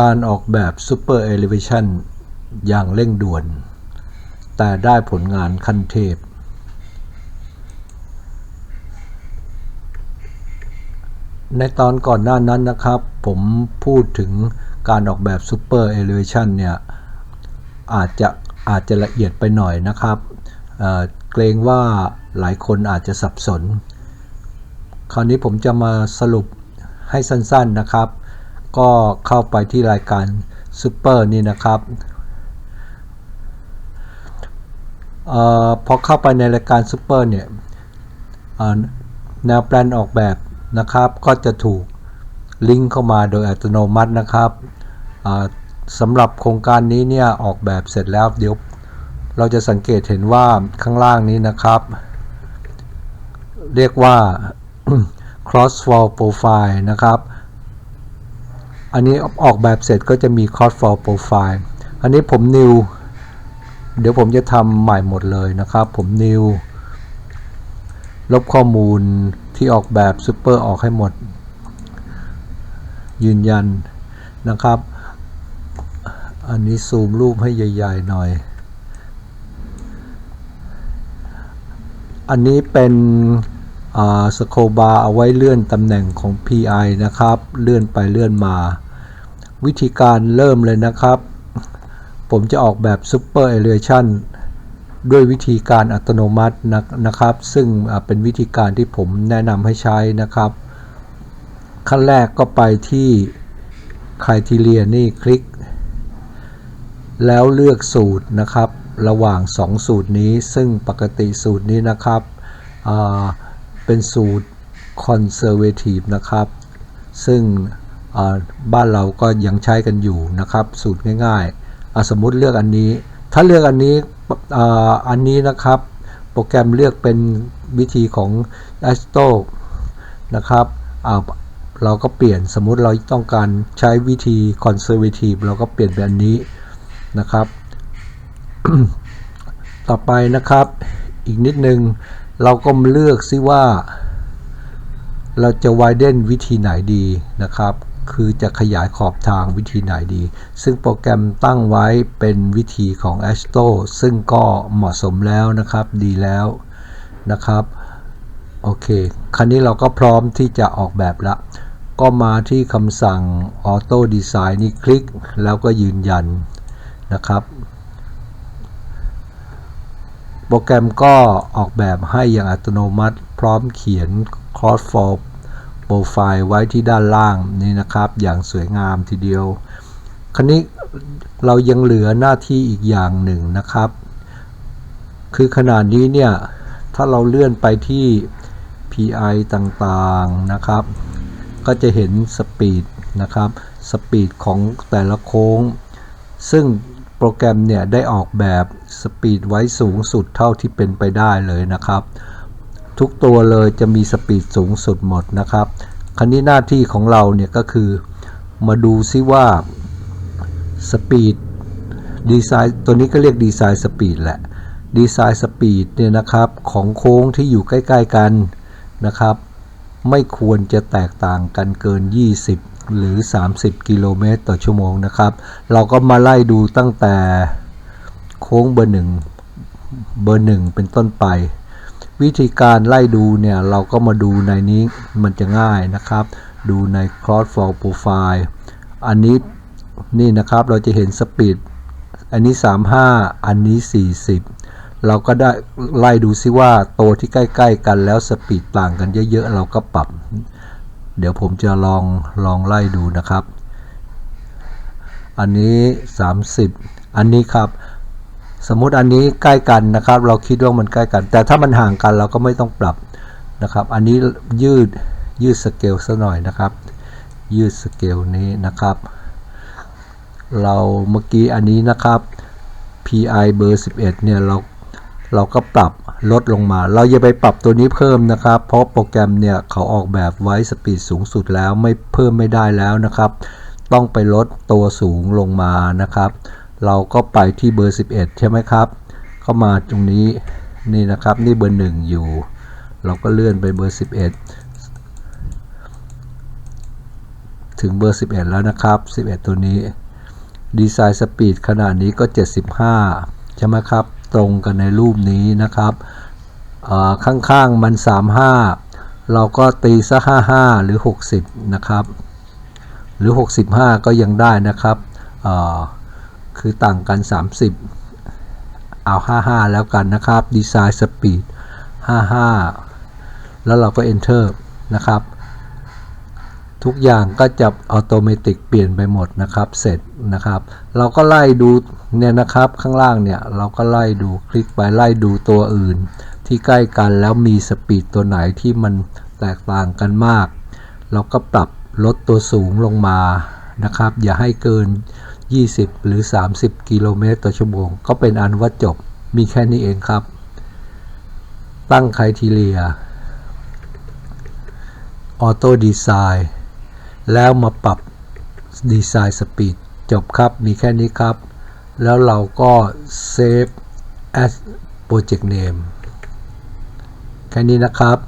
การออกแบบ Super Elevation อย่างเร่งด่วน แต่ได้ผลงานขั้นเทพ ในตอนก่อนหน้านั้นนะครับ ผมพูดถึงการออกแบบ Super Elevation เนี่ย อาจจะอาจจะละเอียดไปหน่อยนะครับเเกรงว่าหลายคนอาจจะสับสน คราวนี้ผมจะมาสรุปให้สั้นๆนะครับ ก็เข้าไปที่รายการ Super นี่นะครับเออพอเข้าไปในรายการ Super เนี่ยเอ่อแนวแปลนออกแบบนะครับก็จะถูกลิงก์เข้ามาโดยอัตโนมัตินะครับอ่าสำหรับโครงการนี้เนี่ยออกแบบเสร็จแล้วเดี๋ยวเราจะสังเกตเห็นว่าข้างล่างนี้นะครับ เรียกว่า cross wall profile นะครับ อันนี้ออกแบบเสร็จก็จะมี cross wall profile อันนี้ผม new เดี๋ยวผมจะทำใหม่หมดเลยนะครับผม new ลบข้อมูลที่ออกแบบ super ออกให้หมด ยืนยันนะครับ อันนี้ซูมรูปให้ใหญ่ ๆ หน่อย อันนี้เป็น สโคบาเอาไว้เลื่อนตำแหน่งของ PI นะครับ เลื่อนไปเลื่อนมา วิธีการเริ่มเลยนะครับ ผมจะออกแบบ Super Elevation ด้วยวิธีการอัตโนมัตินะนะครับ ซึ่งเป็นวิธีการที่ผมแนะนำให้ใช้นะครับ ขั้นแรกก็ไปที่ Criteria นี่คลิก แล้วเลือกสูตรนะครับ ระหว่าง 2 สูตรนี้ ซึ่งปกติสูตรนี้นะครับอ่า เป็นสูตร Conservative นะครับ ซึ่งบ้านเราก็ยังใช้กันอยู่นะครับ สูตรง่ายๆ สมมติเลือกอันนี้ ถ้าเลือกอันนี้อ,อันนี้นะครับ โปรแกรมเลือกเป็นวิธีของ a s t o นะครับเราก็เปลี่ยนสมมติเราต้องการใช้วิธี Conservative เราก็เปลี่ยนเป็นอันนี้นะครับ ต่อไปนะครับอีกนิดนึง เราก็เลือกซิว่า เราจะ widen วิธีไหนดีนะครับ คือจะขยายขอบทางวิธีไหนดี ซึ่งโปรแกรมตั้งไว้เป็นวิธีของ a s t o ซึ่งก็เหมาะสมแล้วนะครับ ดีแล้วนะครับ โอเค คราวนี้เราก็พร้อมที่จะออกแบบละ ก็มาที่คำสั่ง Auto Design นี่คลิกแล้วก็ยืนยันนะครับ โปรแกรมก็ออกแบบให้อย่างอัตโนมัติ พร้อมเขียน cross for profile ไว้ที่ด้านล่างนี่นะครับ อย่างสวยงามทีเดียว คราวนี้เรายังเหลือหน้าที่อีกอย่างหนึ่งนะครับ คือขนาดนี้เนี่ย ถ้าเราเลื่อนไปที่ PI ต่างๆนะครับ ก็จะเห็นสปีดนะครับ สปีดของแต่ละโค้ง ซึ่ง โปรแกรมเนี่ยได้ออกแบบสปีดไว้สูงสุดเท่าที่เป็นไปได้เลยนะครับ ทุกตัวเลยจะมีสปีดสูงสุดหมดนะครับคราวนี้หน้าที่ของเราเนี่ยก็คือมาดูซิว่าสปีดดีไซน์ตัวนี้ก็เรียกดีไซน์สปีดแหละดีไซน์สปีดเนี่ยนะครับของโค้งที่อยู่ใกล้ ๆ กันนะครับ ไม่ควรจะแตกต่างกันเกิน 20 หรือ 30 กิโลเมตรต่อชั่วโมงนะครับ เราก็มาไล่ดูตั้งแต่โค้งเบอร์หนึ่งเบอร์หนึ่งเป็นต้นไป วิธีการไล่ดูเนี่ยเราก็มาดูในนี้มันจะง่ายนะครับ ดูใน cross fall profile อันนี้นี่นะครับเราจะเห็นสปีดอันนี้ 35 อันนี้ 40 เราก็ได้ไล่ดูซิว่าตัวที่ใกล้ ๆ กันแล้วสปีดต่างกันเยอะๆ เราก็ปรับ เดี๋ยวผมจะลองลองไล่ดูนะครับ อันนี้ 30 อันนี้ครับสมมุติอันนี้ใกล้กันนะครับ เราคิดว่ามันใกล้กัน แต่ถ้ามันห่างกันเราก็ไม่ต้องปรับนะครับ อันนี้ยืดยืดสเกลซะหน่อยนะครับ ยืดสเกลนี้นะครับ เราเมื่อกี้อันนี้นะครับ PI เบอร์ 11 เนี่ยเราเราก็ปรับ ลดลงมา เราอย่าไปปรับตัวนี้เพิ่มนะครับ เพราะโปรแกรมเนี่ยเขาออกแบบไว้สปีดสูงสุดแล้วไม่เพิ่มไม่ได้แล้วนะครับ ต้องไปลดตัวสูงลงมานะครับ เราก็ไปที่เบอร์ 11 ใช่ไหมครับ เข้ามาตรงนี้นี่นะครับ นี่เบอร์ 1 อยู่ เราก็เลื่อนไปเบอร์ 11 ถึงเบอร์ 11 แล้วนะครับ 11 ตัวนี้ดีไซน์สปีดขนาดนี้ก็ 75 ใช่ไหมครับ ตรงกันในรูปนี้นะครับข้างๆมัน 35 เราก็ตีซะ55 หรือ 60 นะครับ หรือ 65 ก็ยังได้นะครับคือต่างกัน 30 เอา 55 แล้วกันนะครับดีไซน์สปีด55 แล้วเราก็ enter นะครับ ทุกอย่างก็จะอัตโนมัติเปลี่ยนไปหมดนะครับเสร็จนะครับ เราก็ไล่ดูเนี่ยนะครับข้างล่างเนี่ยเราก็ไล่ดูคลิกไปไล่ดูตัวอื่น ที่ใกล้กันแล้วมีสปีดตัวไหนที่มันแตกต่างกันมาก เราก็ปรับลดตัวสูงลงมานะครับ อย่าให้เกิน 20 หรือ 30 กิโลเมตรต่อชั่วโมง ก็เป็นอันว่าจบมีแค่นี้เองครับ ตั้งไครทีเรียออโต้ดีไซน์ แล้วมาปรับดีไซน์สปีดจบครับมีแค่นี้ครับ แล้วเราก็เซฟ as project name แค่นี้นะครับ